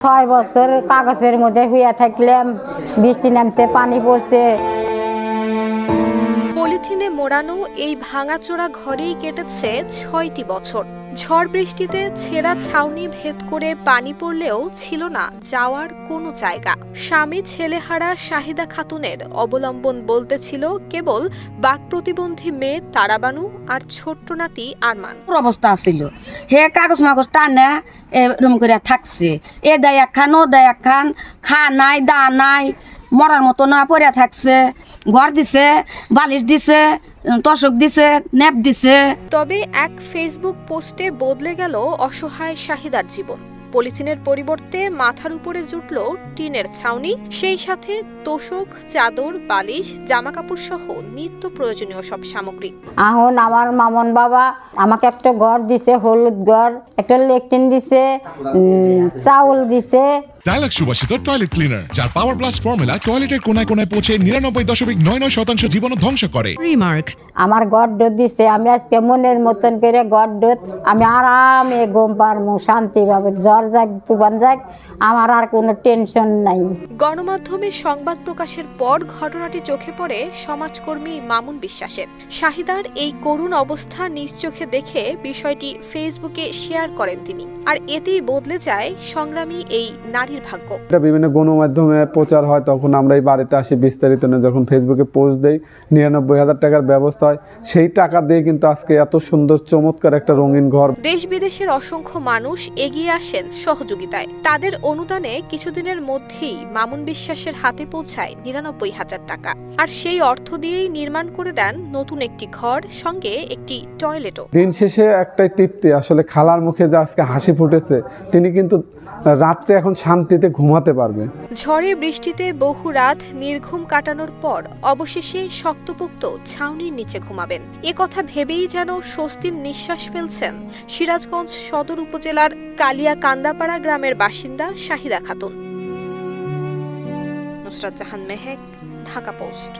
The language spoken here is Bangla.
ছয় বছর কাগজের মধ্যে হইয়া থাকলাম বৃষ্টি নামছে, পানি পড়ছে। পলিথিনে মোড়ানো এই ভাঙাচোরা ঘরেই কেটেছে ছয়টি বছর। ঝড় বৃষ্টিতে ছেঁড়া ছাউনি ভেদ করে পানি পড়লেও ছিল না যাওয়ার কোনো জায়গা। স্বামী ছেলেহারা শাহিদা খাতুনের অবলম্বন বলতে ছিল কেবল বাক প্রতিবন্ধী মেয়ে তারাবানু আর ছোট্ট নাতি আরমান। অবস্থা আছিল। হে কাগজ মাগজ টানে এরম করে থাকছে। এ দেয় একখান ও দেয় একখান খা নাই, দা নাই, মরার মতো না পড়ে থাকছে। ঘর দিছে, বালিশ দিছে তসক দিছে ন্যাপ দিছে। তবে এক ফেসবুক পোস্টে বদলে গেল অসহায় শাহিদার জীবন। পলিথিনের পরিবর্তে মাথার উপরে জুটল টিনের ছাউনি সেই সাথে তোষক চাদর বালিশ জামাকাপড় সহ নিত্য প্রয়োজনীয় সব সামগ্রী এখন আমার মামন বাবা আমাকে একটা ঘর দিছে হলুদ ঘর একটা লেকটিন দিছে উম, চাউল দিছে ডায়ালগ সুবাসিত টয়লেট ক্লিনার যার পাওয়ার প্লাস ফর্মুলা টয়লেটের কোনায় কোনায় পৌঁছে নিরানব্বই দশমিক নয় নয় শতাংশ জীবাণু ধ্বংস করে Remark. আমার গড্ড দিছে আমি আজকে মনের মতন করে গড্ডত আমি আরামে ঘুম পারমু শান্তিভাবে জ্বর যাক তুফান যাক আমার আর কোনো টেনশন নাই। গণমাধ্যমে সংবাদ প্রকাশের পর ঘটনাটি চোখে পড়ে সমাজকর্মী মামুন বিশ্বাসের। শাহিদার এই করুণ অবস্থা নিজ চোখে দেখে বিষয়টি ফেসবুকে শেয়ার করেন তিনি। আর এতেই বদলে যায় সংগ্রামী এই নারীর ভাগ্য। এটা বিভিন্ন গণমাধ্যমে প্রচার হয় তখন আমরা এই বাড়িতে আসি বিস্তারিত যখন ফেসবুকে পোস্ট দেই নিরানব্বই হাজার টাকার ব্যবস্থা হয় সেই টাকা দিয়ে কিন্তু আজকে এত সুন্দর চমৎকার একটা রঙিন ঘর দেশ বিদেশের অসংখ্য মানুষ এগিয়ে আসেন সহযোগিতায়। তাদের অনুদানে কিছুদিনের মধ্যেই মামুন বিশ্বাসের হাতে পৌঁছায় নিরানব্বই হাজার টাকা। আর সেই অর্থ দিয়েই নির্মাণ করে দেন নতুন একটি ঘর সঙ্গে একটি টয়লেটও। দিন শেষে একটাই তৃপ্তি আসলে খালার মুখে যে আজকে হাসি ফুটেছে তিনি কিন্তু রাত্রে এখন শান্তিতে ঘুমাতে পারবে ঝড়ে বৃষ্টিতে বহু রাত নির্ঘুম কাটানোর পর অবশেষে শক্তপোক্ত ছাউনির নিচে ঘুমাবেন। এ কথা ভেবেই যেন স্বস্তির নিঃশ্বাস ফেলছেন সিরাজগঞ্জ সদর উপজেলার কালিয়া কান্দাপাড়া গ্রামের বাসিন্দা শাহিদা খাতুন। নুসরাত জাহান মেহেক, ঢাকা পোস্ট।